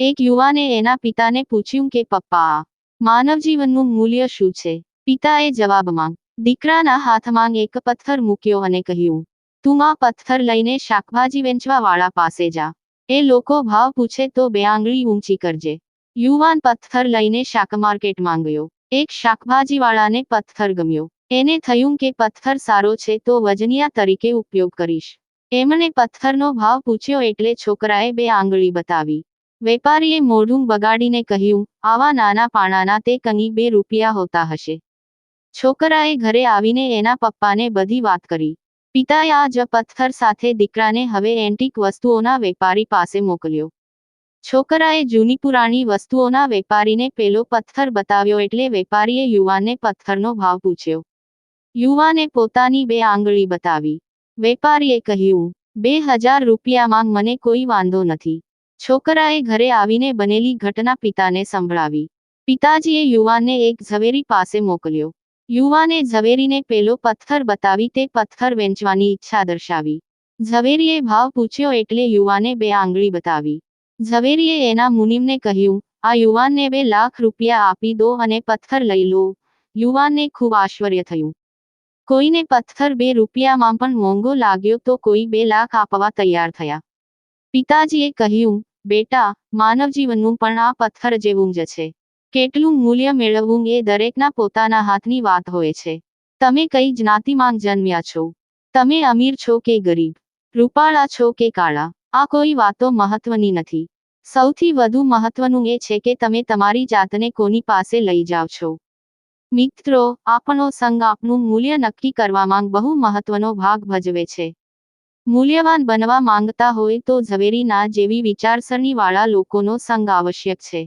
એક યુવાને એના પિતાને પૂછ્યું કે, પપ્પા માનવ જીવનનું મૂલ્ય શું છે? પિતાએ જવાબમાં, દીકરાના હાથમાં એક પથ્થર મૂક્યો અને કહ્યું, તું આ પથ્થર લઈને શાકભાજી વેચવા વાળા પાસે જા. એ લોકો ભાવ પૂછે તો બે આંગળી ઊંચી કરજે. યુવાન પથ્થર લઈને શાક માર્કેટમાં ગયો એક શાકભાજીવાળાને પથ્થર ગમ્યો. એને થયું કે, પથ્થર સારો છે તો વજનિયા તરીકે ઉપયોગ કરીશ. એમણે પથ્થરનો ભાવ પૂછ્યો એટલે છોકરાએ બે આંગળી બતાવી. વેપારીએ મોઢું બગાડીને કહ્યું, આવા નાના પાણાના તે કંઈ બે રૂપિયા હોતા હશે. છોકરાએ ઘરે આવીને એના પપ્પાને બધી વાત કરી. પિતાએ આ જ પથ્થર સાથે દીકરાને હવે એન્ટિક વસ્તુઓના વેપારી પાસે મોકલ્યો. છોકરાએ જૂની પુરાણી વસ્તુઓના વેપારીને પેલો પથ્થર બતાવ્યો એટલે વેપારીએ યુવાનને પથ્થરનો ભાવ પૂછ્યો. યુવાને પોતાની બે આંગળી બતાવી. વેપારીએ કહ્યું, બે હજાર રૂપિયામાં મને કોઈ વાંધો નથી. છોકરાએ ઘરે આવીને બનેલી ઘટના પિતાને સંભળાવી. પિતાજીએ યુવાનને એક ઝવેરી પાસે મોકલ્યો. યુવાને ઝવેરીને પેલો પથ્થર બતાવી તે પથ્થર વેચવાની ઈચ્છા દર્શાવી. ઝવેરીએ ભાવ પૂછ્યો એટલે યુવાને બે આંગળી બતાવી. ઝવેરીએ એના મુનિમને કહ્યું, આ યુવાનને બે લાખ રૂપિયા આપી દો અને પથ્થર લઈ લો. યુવાનને ખૂબ આશ્ચર્ય થયું. કોઈને પથ્થર બે રૂપિયામાં પણ મોંઘો લાગ્યો તો કોઈ બે લાખ આપવા તૈયાર થયા. પિતાજીએ કહ્યું, બેટા માનવ જીવનનું પણ આ પથ્થર જેવું જ છે. કેટલું મૂલ્ય મેળવવું એ દરેકના પોતાના હાથની વાત હોય છે. તમે કઈ જ્ઞાતિમાં જન્મ્યા છો? તમે અમીર છો કે ગરીબ? રૂપાળા છો કે કાળા? આ કોઈ વાતો મહત્વની નથી. સૌથી વધુ મહત્વનું એ છે કે તમે તમારી જાતને કોની પાસે લઈ જાઓ છો. મિત્રો, આપણો સંગ આપનું મૂલ્ય નક્કી કરવામાં બહુ મહત્વનો ભાગ ભજવે છે. મૂલ્યવાન બનવા માંગતા હોય તો ઝવેરીના જેવી વિચારસરણીવાળા લોકોનો સંગ આવશ્યક છે.